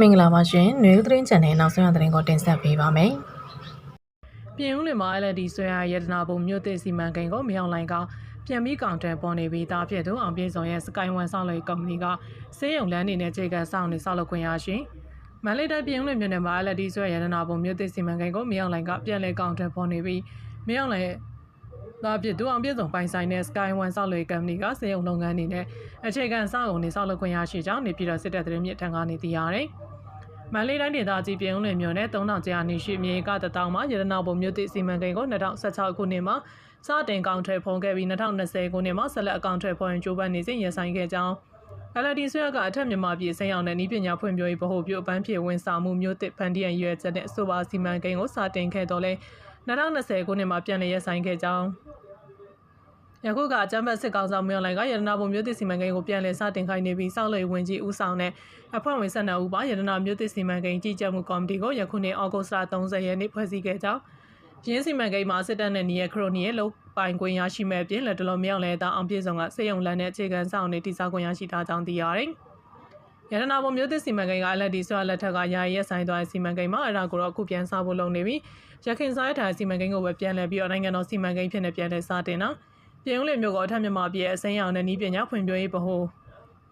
မင်္ဂလာပါရှင်။နွေဦးသတင်းချန်နယ်နောက်ဆုံးရသတင်းကိုတင်ဆက်ပေးပါမယ်ပြင်ဦးလွင်မှာ LED ဆွဲရရတနာပုံမြို့သစ်စီမံကိန်းကိုမြောင်လိုင်ကပြန်ပြီးကောင်တယ်ပေါ်နေပြီးသားဖြစ်သူအောင်ပြေဆောင်ရဲ့ Sky One ဆောက်လုပ်ရေးကုမ္ပဏီကစေးရုံလမ်းနေနဲ့ခြေကန်စောင့်နေဆောက်လုပ်ခွင့်ရရှိမန္တလေးတိုင်းပြင်ဦးလွင်မြို့နယ်မှာ LED ဆွဲရရတနာပုံမြို့သစ်စီမံကိန်းကိုမြောင်လိုင်ကပြန်လည်ကောင်တယ်ပေါ်နေပြီးမြောင်လိုင်ရဲ့သားဖြစ်သူအောင်ပြေဆောင်ပိုင်ဆိုင်တဲ့ Sky One ဆောက်လုပ်ရေးကုမ္ပဏီကစေးရုံလုပ်ငန်းနေနဲ့အခြေခံစောင့်ုံနေဆောက်လုပ်ခွင့်ရရှိကြောင်းနေပြည်တော်စစ်တပ်သတင်းမြစ်ထံကနေသိရတယ်။ မန္တလေးတိုင်းဒေသကြီးပြည်ဦးလွင်မြို့နယ်3000ကျာနေရှိမြေကတတောင်မှာရတနာပုံမြို့သစ်စီမံကိန်းကို2016ခုနှစ်မှာစတင်ကောင်ထွယ်ဖုံးခဲ့ပြီး2020ခုနှစ်မှာဆက်လက်အကောင်ထွယ်ဖုံးရင်ကျိုးပန်းနေစဉ်ရဆိုင်ခဲ့ကြောင်း LD ဆွေရကအထက်မြန်မာပြည်စိမ်းအောင်တဲ့ဤပညာဖွံ့ဖြိုးရေးဗဟိုပြုအပန်းဖြေဝန်ဆောင်မှုမြို့သစ်ဖန်တီးရန်ရွယ်ချက်နဲ့အဆိုပါစီမံကိန်းကိုစတင်ခဲ့တော့လဲ2020ခုနှစ်မှာပြန်လည်ရဆိုင်ခဲ့ကြောင်း ယခုကအကြမ်းဖက်စစ်ကောင်ဆောင်မြောင်လိုင်ကရတနာပုံမျိုးသစ်စီမံကိန်းကိုပြန်လည်စတင်ခိုင်းနေပြီးစောက်လေဝင်ကြီးဦးဆောင်တဲ့အဖွဲ့ဝင်12ဦးပါရတနာမျိုးသစ်စီမံကိန်းကြီးကြပ်မှုကော်မတီကိုယခုနှစ်ဩဂုတ်လ30ရက်နေ့ဖွဲ့စည်းခဲ့ကြောင်းရင်းစီမံကိန်းမှာစစ်တပ်နဲ့နီယခရိုနီရဲ့လုံပိုင်ခွင့်ရရှိမဲ့အပြင်လက်တလုံးမြောင်လဲတာအောင်ပြေဆောင်ကစေယုံလန်တဲ့အခြေခံဆောင်နေတိစောက်ခွင့်ရရှိထားကြောင်းသိရတယ်။ရတနာပုံမျိုးသစ်စီမံကိန်းကအလက်ဒီဆွာလက်ထက်ကယာယီရက်ဆိုင်သွားတဲ့စီမံကိန်းမှာအရာကိုတော့အခုပြန်စားဖို့လုပ်နေပြီးရခိုင်စားရထားစီမံကိန်းကိုပဲပြန်လည်ပြီးတော့နိုင်ငံတော်စီမံကိန်းဖြစ်နေပြန်လည်စတင်တာ။ ပြည်ဦးလင်မြို့ကအထက်မြန်မာပြည်ရဲ့အစိမ်းရောင်နဲ့ဤပညာဖွံ့ဖြိုးရေးဗဟို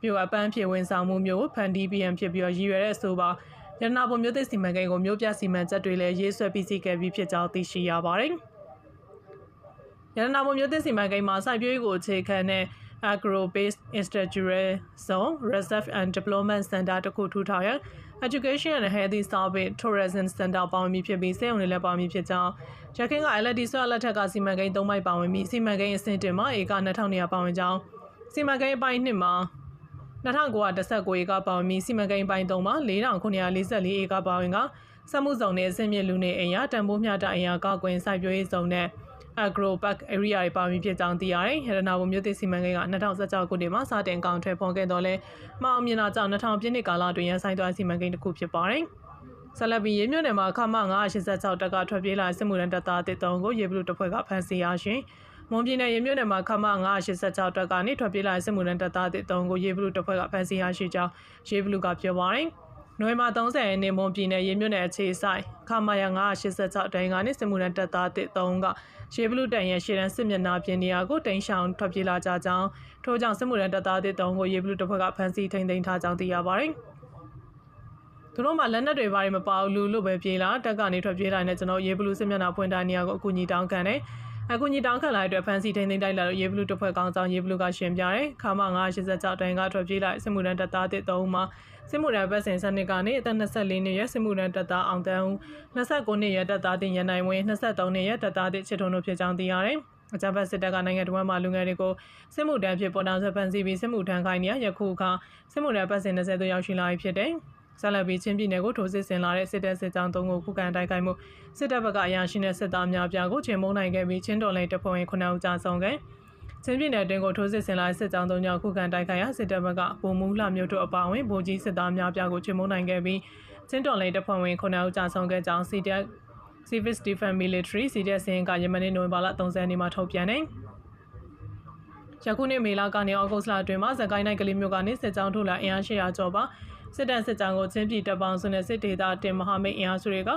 မြို့အပန်းဖြေဝန်ဆောင်မှုမျိုးကိုဖန်တီးပြီးရန်ဖြစ်ပြီးတော့ရည်ရွယ်တဲ့အဆိုပါရတနာပုံမျိုးသစ်စီမံကိန်းကိုမြို့ပြစီမံချက်တွေလည်းရေးဆွဲပြီးစီးခဲ့ပြီးဖြစ်ကြောင်းသိရှိရပါတယ်။ရတနာပုံမျိုးသစ်စီမံကိန်းမှာစိုက်ပျိုးရေးကိုအခြေခံတဲ့ agro based industrial zone reserve and development center တခုထူထောင်ရန် education and healthy service tourism center ပေါင်းမည်ဖြစ်ပြီးစေုံတွေလည်းပေါင်းမည်ဖြစ်ကြောင်းရခိုင်က LD ဆွဲလက်ထက်ကစီမံကိန်း၃မိုက်ပါဝင်ပြီးစီမံကိန်းအဆင့်တင်မှာဧက2200ပါဝင်ကြောင်းစီမံကိန်းအပိုင်း1မှာ2919ဧကပါဝင်ပြီးစီမံကိန်းအပိုင်း3မှာ4944ဧကပါဝင်ကစက်မှုဇုံနဲ့အဆင့်မြင့်လူနေအိမ်ယာတန်ဖိုးမျှတအိမ်ယာကောက်ကွင်းစိုက်ပျိုးရေးဇုံနဲ့ agro park area တွေပါဝင်ဖြစ်ကြောင်းသိရတယ်။ရတနာဘုံမြို့သစ်စီမံကိန်းက2016ခုနှစ်မှာစတင်ကောင်ထွယ်ဖော်ခဲ့တော့လဲမအောင်မြင်တာကြောင့်2000ပြည့်နှစ်ကာလအတွင်းရန်ဆိုင်သွားစီမံကိန်းတစ်ခုဖြစ်ပါတယ်။ဆလဘီရေမြို့နယ်မှာခမ986တက်ကထွက်ပြေးလာစစ်မှုရန်တပ်သားတစ်တုံးကိုရေဘလူတပ်ဖွဲ့ကဖမ်းဆီးရရှင်။မွန်ပြည်နယ်ရေမြို့နယ်မှာခမ986တက်ကနေထွက်ပြေးလာစစ်မှုရန်တပ်သားတစ်တုံးကိုရေဘလူတပ်ဖွဲ့ကဖမ်းဆီးရရှိကြောင်းရေဘလူကပြောပါတယ်။ နိုဝင်ဘာ30ရက်နေ့မွန်ပြည်နယ်ရေမြို့နယ်အခြေဆိုင်ခမာယာ986တိုင်းကနေစစ်မှုရန်တပ်သားတစ်တုံးကရေဘလူတန်ရဲ့ရှေ့တန်းစစ်မျက်နှာပြင်နေရာကိုတိန်ရှောင်ထွက်ပြေးလာကြကြောင်းထို့ကြောင့်စစ်မှုရန်တပ်သားတစ်တုံးကိုရေဘလူတပ်ဖွဲ့ကဖမ်းဆီးထိန်းသိမ်းထားကြောင်းသိရပါတယ်။သူတို့မှလက်နက်တွေဘာတွေမပါဘူးလူလို့ပဲပြေးလာတက်ကနေထွက်ပြေးလာတဲ့ကျွန်တော်ရေဘလူးစစ်မျက်နှာဖွင့်တိုင်းနေရာကိုအကူအညီတောင်းခံတယ် အခုညီတောင်းခံလာတဲ့အတွက်ဖန်စီထိန်သိမ်းတိုက်လာတော့ရေဘလူးတစ်ဖွဲ့ကောင်းဆောင်ရေဘလူးကရှင်ပြတယ်ခါမ986တိုင်ကထွက်ပြေးလာစစ်မှုရန်တပ်သားတစ်သုံးမှာစစ်မှုရန်ဘက်စင်စနစ်ကနေအသက်24နှစ်ရွယ်စစ်မှုရန်တပ်သားအောင်တန်းဦး29နှစ်ရွယ်တပ်သားတင်ရန်နိုင်ဝင်း23နှစ်ရွယ်တပ်သားတင်ချစ်ထုံတို့ဖြစ်ကြောင်းသိရတယ်အကြမ်းဖက်စစ်တပ်ကနိုင်ငံတော်မှာလူငယ်တွေကိုစစ်မှုတန်းဖြစ်ပေါ်တော်ဆက်ဖန်စီပြီးစစ်မှုထမ်းခိုင်းနေရယခုအခါစစ်မှုရန်ဘက်စင်20သို့ရောက်ရှိလာပြီဖြစ်တယ် ဆက်လက်ပြီးချင်းပြည်နယ်ကိုထိုးစစ်ဆင်လာတဲ့စစ်တပ်စစ်ကြောင်းသုံးကိုခုခံတိုက်ခိုက်မှုစစ်တပ်ဘက်ကအရာရှိတဲ့စစ်သားများပြားကိုချိန်မုံနိုင်ခဲ့ပြီးချင်းတော်လိုင်းတပ်ဖွဲ့ဝင်9ဦးကြာဆုံးခဲ့ချင်းပြည်နယ်တွင်ကိုထိုးစစ်ဆင်လာတဲ့စစ်ကြောင်းသုံးကြောင်းခုခံတိုက်ခိုက်ရာစစ်တပ်ဘက်ကပုံမူလှမျိုးတို့အပါအဝင်ဗိုလ်ကြီးစစ်သားများပြားကိုချိန်မုံနိုင်ခဲ့ပြီးချင်းတော်လိုင်းတပ်ဖွဲ့ဝင်9ဦးကြာဆုံးခဲ့ကြောင်းစီတပ် Civil Defense Military စီတပ်စင်ကယမန်နေ့နိုဝင်ဘာလ30ရက်နေ့မှာထုတ်ပြန်တယ်ယခုနှစ်မေလကနေဩဂုတ်လအတွင်းမှာဇကိုင်းနိုင်ကလေးမျိုးကနေစစ်ကြောင်းထုတ်လာအင်အား800ကျော်ပါ စစ်တပ်စစ်ကြောင်းကိုချင်းပြည်တပ်ပေါင်းစုနဲ့စစ်ဒေသတင်မဟာမိတ်အင်အားစုတွေက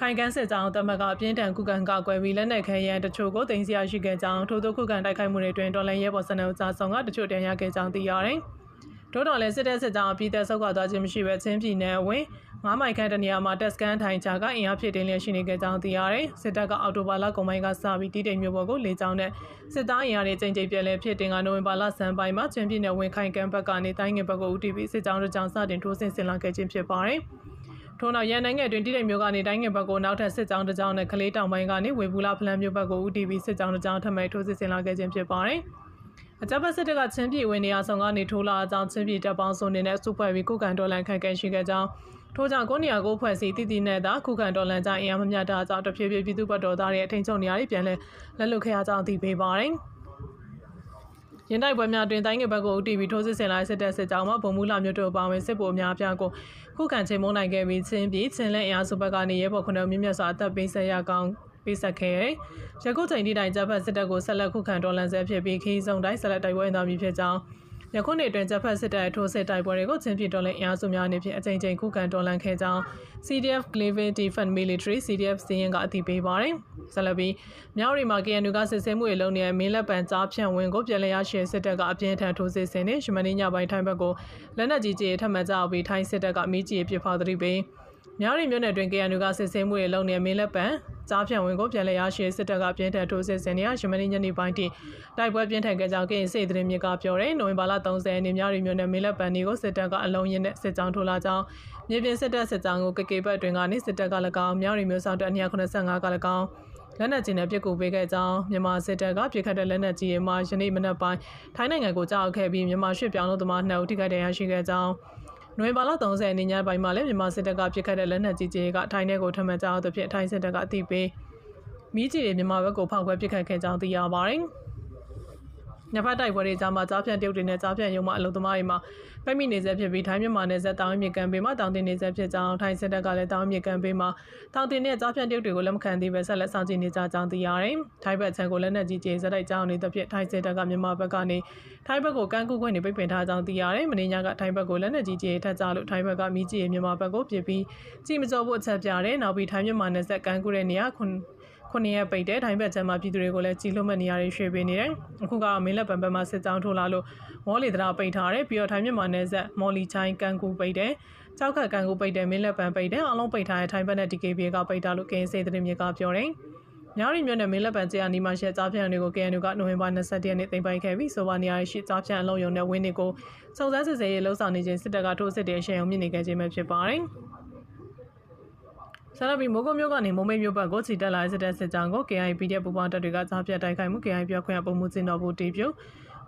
ခိုင်ကန်းစစ်ကြောင်းတမကအပြင်းထန်ကုကန်ကကွယ်ပြီးလက်နက်ခဲယမ်းတချို့ကိုတင်စီရရှိခဲ့ကြောင်းထို့သောခုကန်တိုက်ခိုက်မှုတွေတွင်တော်လန်ရဲဘော်စနအကြဆောင်ကတချို့တန်ရခဲ့ကြောင်းသိရတယ်။ထို့တော်လည်းစစ်တပ်စစ်ကြောင်းအပြီးသက်ဆုတ်ခွာသွားခြင်းမရှိဘဲချင်းပြည်နယ်ဝင် ငါးမိုင်ခန့်တနေရာမှာတက်စကန်ထိုင်ချာကအင်အားဖြစ်တင်လျက်ရှိနေကြကြောင်းသိရတယ်။စစ်တပ်ကအော်တိုဘာလကုန်ပိုင်းကစပြီးတီးတိမ်မျိုးပေါ်ကိုလေကြောင်းနဲ့စစ်သားအင်အားတွေချိန်ချိန်ပြဲလဲဖြစ်တင်ကနိုဝင်ဘာလဆန်းပိုင်းမှာချင်းပြည်နယ်ဝင်ခိုင်ကမ်းဘက်ကနေတိုင်းငယ်ဘက်ကိုဦးတည်ပြီးစစ်ကြောင်းတို့ကြောင့်စတင်ထိုးဆင်းဆင်လာခဲ့ခြင်းဖြစ်ပါတယ်။ထို့နောက်ရန်နိုင်ငံတွင်တိတိမ်မျိုးကနေတိုင်းငယ်ဘက်ကိုနောက်ထပ်စစ်ကြောင်းတစ်ကြောင်းနဲ့ကလေးတောင်ပိုင်းကနေဝေဘူးလာဖလန်မျိုးဘက်ကိုဦးတည်ပြီးစစ်ကြောင်းတစ်ကြောင်းထပ်မံထိုးစစ်ဆင်လာခဲ့ခြင်းဖြစ်ပါတယ်။အကြမ်းဖက်စစ်တပ်ကချင်းပြည်ဝင်နေရာဆောင်ကနေထိုးလာအကြောင်းချင်းပြည်တပ်ပေါင်းစုံနေနဲ့စုဖွဲ့ပြီးကုကန်တော်လန်ခံကန်ရှိခဲ့ကြောင်း ထို့ကြောင့်ကိုနေရာကိုဖွဲ့စည်းတည်တည်နဲ့သာခုခံတော်လန်ကြအင်အားမမျှတာကြောင့်တဖြည်းဖြည်းပြည်သူ့ဘက်တော်သားတွေအထင်ချုပ်နေရာတွေပြန်လဲလက်လွတ်ခဲ့ရကြောင်းသိပေးပါတယ်။ရင်တိုက်ပွဲများတွင်တိုင်းငယ်ဘက်ကိုဦးတည်ပြီးထိုးစစ်ဆင်လာတဲ့စစ်တပ်စစ်ကြောင်းမှာဗုံမူလာမျိုးတို့ပါဝင်စစ်ဗိုလ်များပြားကိုခုခံချိန်မုန်းနိုင်ခဲ့ပြီးချင်းပြည်ချင်းလက်အင်အားစုဘက်ကနေရဲဘော်ခုနှစ်မြင့်မြတ်စွာအသက်ပေးဆက်ရကောင်းပေးဆက်ခဲ့ရရကုတ်ချိန်ဒီတိုင်ဂျပန်စစ်တပ်ကိုဆက်လက်ခုခံတော်လှန်ဆဲဖြစ်ပြီးခီးစုံတိုင်းဆက်လက်တိုက်ပွဲဝင်သွားမည်ဖြစ်ကြောင်း ယခုနှစ်အတွင်းဂျပန်စစ်တပ်ရဲ့ထိုးစစ်တိုက်ပွဲတွေကိုချင်းပြတော်လှန်အင်အားစုများအနေဖြင့်အကြိမ်ကြိမ်ခုခံတော်လှန်ခဲ့ကြောင်း CDF Cleveland Defense Military CDF စီရင်ကအသိပေးပါတယ်။ဆက်လက်ပြီးမြောက်ရီမှာ KNU ကစစ်ဆေးမှုတွေလုပ်နေတဲ့မင်းလက်ပံကြားဖြန့်ဝင်ကိုပြည်လည်ရရှိစစ်တပ်ကအပြင်းထန်ထိုးစစ်ဆင်နေရှမနီညပိုင်းထိုင်းဘက်ကိုလက်နက်ကြီးကြီးထပ်မံကြောက်ပြီးထိုင်းစစ်တပ်ကမိကြီးပစ်ဖောက်သတိပေး မြောက်ရီမြို့နယ်တွင် KNU ကစစ်ဆေးမှုတွေလုပ်နေတဲ့မင်းလက်ပံကြားဖြန့်ဝင်ကိုပြည်လည်ရရှိစစ်တပ်ကပြင်းထန်ထိုးစစ်ဆင်နေရရှမနီညနေပိုင်းထိတိုက်ပွဲပြင်းထန်ခဲ့ကြောင်းကရင်စစ်သတင်းမြစ်ကပြောတယ်နိုဝင်ဘာလ30ရက်နေ့မြောက်ရီမြို့နယ်မင်းလက်ပံဒီကိုစစ်တပ်ကအလုံးရင်းနဲ့စစ်ကြောင်းထိုးလာကြောင်းမြေပြင်စစ်တပ်စစ်ကြောင်းကိုကကေဘတ်တွင်ကနေစစ်တပ်က၎င်းမြောက်ရီမြို့ဆောင်တပ်285က၎င်းလက်နက်ကြီးနဲ့ပစ်ကူပေးခဲ့ကြောင်းမြန်မာစစ်တပ်ကပြစ်ခတ်တဲ့လက်နက်ကြီးတွေမှာယနေ့မနက်ပိုင်းထိုင်းနိုင်ငံကိုကြောက်ခဲ့ပြီးမြန်မာရွှေ့ပြောင်းလို့သမား2ဦးထိခိုက်ဒဏ်ရာရှိခဲ့ကြောင်း နိုဝင်ဘာလ30ရက်နေ့ညပိုင်းမှာလည်းမြန်မာစစ်တပ်ကပြစ်ခတ်တဲ့လက်နက်ကြီးတွေကထိုင်းနယ်ကိုထမှန်ကြောက်သဖြင့်ထိုင်းစစ်တပ်ကအသိပေးမိကြီးတွေမြန်မာဘက်ကိုဖောက်ခွဲပစ်ခတ်ခဲ့ကြောင်းသိရပါတယ်။ ညဖက်တိုက်ပွဲတွေကြားမှာကြားဖြန့်တရုတ်တွေနဲ့ကြားဖြန့်ရုံမှအလုံသမားတွေမှာပိတ်မိနေစေဖြစ်ပြီးထိုင်းမြန်မာနယ်စပ်တောင်မြစ်ကမ်းပေးမှာတောင်တင်နေစေဖြစ်ကြောင်းထိုင်းစစ်တပ်ကလည်းတောင်မြစ်ကမ်းပေးမှာတောင်တင်နဲ့ကြားဖြန့်တရုတ်တွေကိုလက်မခံသေးပဲဆက်လက်ဆောင်ကြည့်နေကြကြောင်းသိရတယ်။ထိုင်းဘက်ခြမ်းကိုလက်နက်ကြီးကျေစက်တိုက်ကြောင်းနေတဲ့ဖြစ်ထိုင်းစစ်တပ်ကမြန်မာဘက်ကနေထိုင်းဘက်ကိုကမ်းကူးခွင့်တွေပိတ်ပင်ထားကြောင်းသိရတယ်။မင်းညကထိုင်းဘက်ကိုလက်နက်ကြီးကျေထပ်ကြလို့ထိုင်းဘက်ကမိကြီးမြန်မာဘက်ကိုပြစ်ပြီးကြည်မကျော်ဖို့အချက်ပြတယ်။နောက်ပြီးထိုင်းမြန်မာနယ်စပ်ကမ်းကူးတဲ့နေရာ ခွန်ခုနှစ်ရက်ပိတ်တဲ့ထိုင်းဘက်ကျမ်းမှာပြည်သူတွေကိုလည်းကြီးလွတ်မဲ့နေရာတွေရွှေ့ပေးနေတယ်။အခုကမင်းလက်ပံဘက်မှာစစ်ကြောင်းထိုးလာလို့မော်လီတရာပိတ်ထားတယ်ပြီးတော့ထိုင်းမြန်မာနယ်စပ်မော်လီချိုင်းကန်ကူပိတ်တယ်။ကြောက်ခတ်ကန်ကူပိတ်တယ်မင်းလက်ပံပိတ်တယ်အလုံးပိတ်ထားတဲ့ထိုင်းဘက်နဲ့ DKB ကပိတ်တာလို့ကင်းစေတဲ့မြေကပြောတယ်။ညရီမြို့နယ်မင်းလက်ပံကျရနီမရှက်ကြားဖြန့်တွေကို KNU ကနိုဝင်ဘာ21ရက်နေ့တင်ပိုင်ခဲ့ပြီးဆိုပါနေရာရှိကြားဖြန့်အလုံးယုံတဲ့ဝင်းတွေကိုစုံစမ်းစစ်ဆေးရေးလှုပ်ဆောင်နေခြင်းစစ်တပ်ကထိုးစစ်တဲ့အရှိန်အဟုန်မြင့်နေခဲ့ခြင်းပဲဖြစ်ပါတယ်။ ဆရာဘီမိုးကုတ်မြို့ကနေမုံမိတ်မြို့ဘက်ကိုချီတက်လာတဲ့စစ်တပ်စစ်ကြောင်းကို KIPD ပူပေါင်းတပ်တွေကကြားပြတ်တိုက်ခိုက်မှု KI ပြောခွင့်ရပုံမှုစင်တော်ဘူးတီးပြု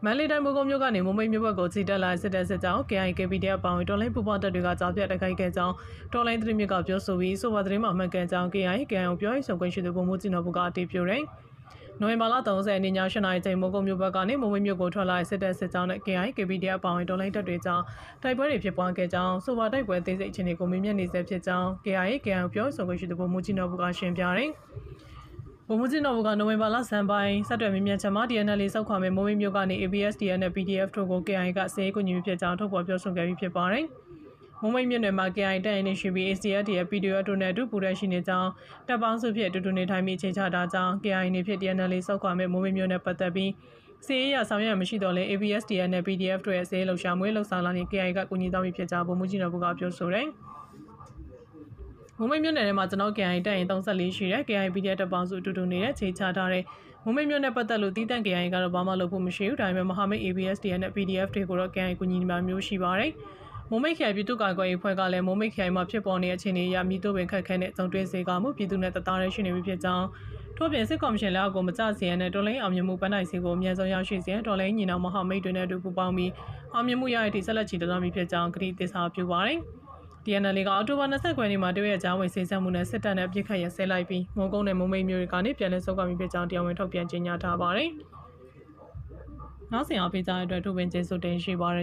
မန်လေးတိုင်းမိုးကုတ်မြို့ကနေမုံမိတ်မြို့ဘက်ကိုချီတက်လာတဲ့စစ်တပ်စစ်ကြောင်း KIKPD အပေါင်းတော်လိုင်းပူပေါင်းတပ်တွေကကြားပြတ်တိုက်ခိုက်ခဲ့ကြောင်းတော်လိုင်းသတင်းမြစ်ကပြောဆိုပြီးဆိုပါသတင်းမှာမှန်ကန်ကြောင်း KI KI ပြောရေးဆိုခွင့်ရှိသူပုံမှုစင်တော်ဘူးကအတည်ပြုတယ် နိုဝင်ဘာလ30ရက်နေ့ည8:00နာရီချိန်မိုးကုတ်မြို့ဘက်ကနေမုံမိတ်မြို့ကိုထွက်လာတဲ့စစ်တပ်စစ်ကြောင်းနဲ့ KI KPD အပေါင်းတော်လိုင်းတပ်တွေကြောင့်တိုက်ပွဲတွေဖြစ်ပွားခဲ့ကြောင်းဆိုပါတိုက်ပွဲသိစိတ်အခြေအနေကိုမြင်မြတ်နေဆဲဖြစ်ကြောင်း KI KI ပြောရေးဆိုခွင့်ရှိသူပုံမှုကြီးတော်ဘူးကရှင်းပြတယ်။ဗိုလ်မှူးကြီးနော်ဘူကနိုဝင်ဘာလဆန်းပိုင်းဆက်တွယ်မြင့်မြတ်ချမှာ DNL စောက်ခွာမဲ့မိုးမိမျိုးကနေ ABSDN နဲ့ PDF တို့ကို KI ကစေကူညီဖြစ်ကြောင်းထုတ်ဖော်ပြောဆိုခဲ့ပြီးဖြစ်ပါတယ်။ မုံမိတ်မြို့နယ်မှာ KI တန်ရင်ရှိပြီး ACF ရဲ့ PDF တို့နဲ့အတူပူရရှိနေကြောင်းတပ်ပေါင်းစုဖြစ်အတူတူနေထိုင်ပြီးချိန်ချထားကြောင်း KI နေဖြစ် DNL စောက်ခွာမဲ့မုံမိတ်မြို့နယ်ပတ်သက်ပြီးစီးရဆောင်ရွက်မရှိတော့လဲ ABSDN နဲ့ PDF တို့ရဲ့စေးလှုပ်ရှားမှုလှုပ်ဆောင်လာနေ KI ကကူညီသွားပြီးဖြစ်ကြောင်းဗိုလ်မှူးကြီးနော်ဘူကပြောဆိုတယ်။မုံမိတ်မြို့နယ်ထဲမှာကျွန်တော် KI တက်ရင်34ရှိတယ် KI PDF တပ်ပေါင်းစုအတူတူနေတဲ့ချိန်ချထားတဲ့မုံမိတ်မြို့နယ်ပတ်သက်လို့တီးတန့် KI ကတော့ဘာမှလုပ်ဖို့မရှိဘူးဒါပေမဲ့မဟာမိတ် ABSDN နဲ့ PDF တွေကိုတော့ KI ကူညီနေမှာမျိုးရှိပါတယ် မုံမိတ်ခိုင်ပြည်သူ့ကာကွယ်ရေးဖွဲ့ကလည်းမုံမိတ်ခိုင်မှာဖြစ်ပေါ်နေတဲ့အခြေအနေအရမြည်တို့ပင်ခက်ခဲနဲ့စုံတွင်းစေကမှုပြည်သူနဲ့တသားရဲရှိနေပြီဖြစ်ကြောင်းထို့ပြင်စစ်ကော်မရှင်လက်အောက်ကိုမကျစီရန်နဲ့တော်လိုင်းအောင်မြင်မှုပန်းနိုင်စီကိုအမြန်ဆုံးရောက်ရှိစေတော်လိုင်းညီနောင်မဟာမိတ်တွေနဲ့အတူပူးပေါင်းပြီးအောင်မြင်မှုရတဲ့ဆက်လက်ချီတော်မီဖြစ်ကြောင်းကတိသစ္စာပြုပါတယ်။ DNL ကအော်တိုဘာ29ရက်နေ့မှာတရက်ကြားဝင်စိစက်မှုနဲ့စစ်တပ်နဲ့ပြစ်ခတ်ရဆဲလိုက်ပြီးမုံကုန်းနဲ့မုံမိတ်မျိုးတွေကနေပြန်လည်ဆုတ်ခွာမိဖြစ်ကြောင်းတရားဝင်ထုတ်ပြန်ကြေညာထားပါတယ်။နောက်ဆင်အောင်ပေးကြတဲ့အတွက်ထုတ်ပင်ကျေးဇူးတင်ရှိပါရ